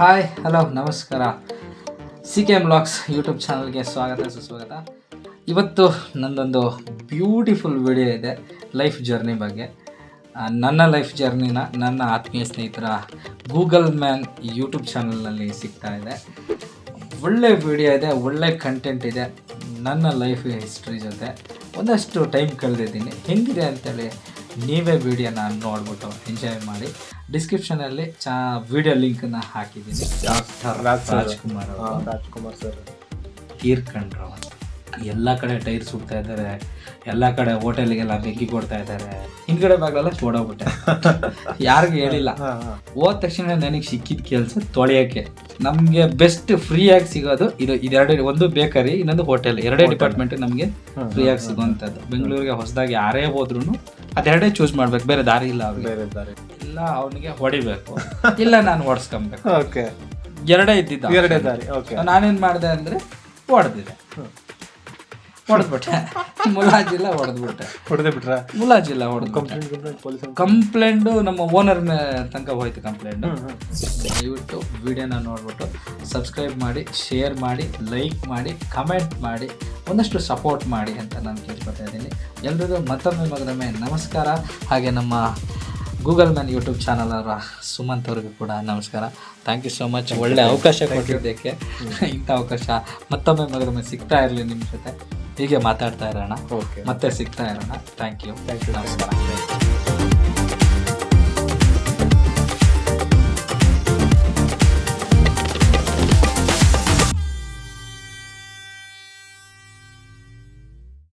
Hi hello ನಮಸ್ಕಾರ. C K M blogs YouTube ಚಾನಲ್ಗೆ ಸ್ವಾಗತ, ಸುಸ್ವಾಗತ. ಇವತ್ತು ನಂದೊಂದು ಬ್ಯೂಟಿಫುಲ್ ವಿಡಿಯೋ ಇದೆ ಲೈಫ್ ಜರ್ನಿ ಬಗ್ಗೆ. ನನ್ನ ಲೈಫ್ ಜರ್ನಿನ ನನ್ನ ಆತ್ಮೀಯ ಸ್ನೇಹಿತರ ಗೂಗಲ್ ಮ್ಯಾನ್ ಯೂಟ್ಯೂಬ್ ಚಾನಲ್ನಲ್ಲಿ ಸಿಗ್ತಾ ಇದೆ. ಒಳ್ಳೆ ವಿಡಿಯೋ ಇದೆ, ಒಳ್ಳೆ ಕಂಟೆಂಟ್ ಇದೆ. ನನ್ನ ಲೈಫ್ ಹಿಸ್ಟ್ರಿ ಜೊತೆ ಒಂದಷ್ಟು ಟೈಮ್ ಕಳೆದಿದ್ದೀನಿ. ಹೆಂಗಿದೆ ಅಂತೇಳಿ ನೀವೇ ವಿಡಿಯೋನ ನೋಡ್ಬಿಟ್ಟು ಎಂಜಾಯ್ ಮಾಡಿ. ಡಿಸ್ಕ್ರಿಪ್ಷನಲ್ಲಿ ಚಾ ವಿಡಿಯೋ ಲಿಂಕನ್ನು ಹಾಕಿದ್ದೀನಿ. ಡಾಕ್ಟರ್. ರಾಜ್ಕುಮಾರ್ ಅವರು. ರಾಜ್ಕುಮಾರ್ ಸರ್. ತೀರ್ಕೊಂಡ್ರು ಎಲ್ಲ ಕಡೆ ಟೈರ್ ಸುಡ್ತಾ ಇದ್ದಾರೆ. ಎಲ್ಲ ಕಡೆ ಹೋಟೆಲ್ಗೆಲ್ಲ ಬೆಂಕಿ ಕೊಡ್ತಾ ಇದ್ದಾರೆ. ಹಿಂದ್ಗಡೆ ಬಾಗ್ಲೆಲ್ಲ ಓಡೋಗ್ಬಿಟ್ಟೆ ಯಾರಿಗೂ ಹೇಳಿಲ್ಲ. ಹೋದ ತಕ್ಷಣ ನನಗೆ ಸಿಕ್ಕಿದ ಕೆಲಸ ತೊಳೆಯೋಕ್ಕೆ. ನಮಗೆ ಬೆಸ್ಟ್ ಫ್ರೀಯಾಗಿ ಸಿಗೋದು ಇದು ಇದೆರಡು ಒಂದು ಬೇಕರಿ ಇನ್ನೊಂದು ಹೋಟೆಲ್ ಎರಡೇ ಡಿಪಾರ್ಟ್ಮೆಂಟ್ ನಮಗೆ ಫ್ರೀಯಾಗಿ ಸಿಗುವಂಥದ್ದು. ಬೆಂಗಳೂರಿಗೆ ಹೊಸದಾಗಿ ಯಾರೇ ಹೋದ್ರು ಅದೆರಡೇ ಚೂಸ್ ಮಾಡ್ಬೇಕು. ಬೇರೆ ದಾರಿ ಇಲ್ಲ ಅವ್ರಿಗೆ. ಬೇರೆ ದಾರಿ. ಇಲ್ಲ ಅವನಿಗೆ ಹೊಡಿಬೇಕು. ಇಲ್ಲ ನಾನು ಓಡಿಸ್ಕೊಬೇಕು. ಓಕೆ ಎರಡೇ ಇದ್ದಿದ್ದ ಎರಡೇ ದಾರಿ. ಓಕೆ ನಾನೇನ್ ಮಾಡಿದೆ ಅಂದ್ರೆ ಹೊಡೆದಿದೆ ಹೊಡೆದ್ಬಿಟ್ಟೆ ಮುಲಾಜಿಲ್ಲ ಹೊಡೆದ್ಬಿಟ್ಟೆ ಹೊಡೆದೇ ಬಿಟ್ರ? ಮುಲಾಜಿಲ್ಲ ಹೊಡೆದ್ಬಿಟ್ಟೆ ಕಂಪ್ಲೇಂಟ್ ಕಂಪ್ಲೇಂಟ್ ಪೊಲೀಸ್ ಕಂಪ್ಲೇಂಟು ನಮ್ಮ ಓನರ್ ತನಕ ಹೋಯ್ತು ಕಂಪ್ಲೇಂಟ್ ದಯವಿಟ್ಟು ವಿಡಿಯೋನ ನೋಡ್ಬಿಟ್ಟು ಸಬ್ಸ್ಕ್ರೈಬ್ ಮಾಡಿ ಶೇರ್ ಮಾಡಿ ಲೈಕ್ ಮಾಡಿ ಕಮೆಂಟ್ ಮಾಡಿ ಒಂದಷ್ಟು ಸಪೋರ್ಟ್ ಮಾಡಿ ಅಂತ ನಾನು ಕೇಳ್ಕೊತಾ ಇದ್ದೀನಿ. ಎಲ್ರಿಗೂ ಮತ್ತೊಮ್ಮೆ ಮಗದೊಮ್ಮೆ ನಮಸ್ಕಾರ. ಹಾಗೆ ನಮ್ಮ ಗೂಗಲ್ ಮ್ಯಾನ್ ಯೂಟ್ಯೂಬ್ ಚಾನಲ್ ಅವರ ಸುಮಂತ್ ಅವ್ರಿಗೂ ಕೂಡ ನಮಸ್ಕಾರ. ಥ್ಯಾಂಕ್ ಯು ಸೋ ಮಚ್ ಒಳ್ಳೆ ಅವಕಾಶ ಕೊಟ್ಟಿದ್ದಕ್ಕೆ ಇಂಥ ಅವಕಾಶ ಮತ್ತೊಮ್ಮೆ ಮಗದೊಮ್ಮೆ ಸಿಗ್ತಾ ಇರಲಿ ನಿಮ್ಮ ಜೊತೆ. ಹೀಗೆ ಮಾತಾಡ್ತಾ ಇರೋಣ. ಓಕೆ ಮತ್ತೆ ಸಿಗ್ತಾ ಇರೋಣ. ಥ್ಯಾಂಕ್ ಯು ಥ್ಯಾಂಕ್ ಯು ನಮಸ್ಕಾರ.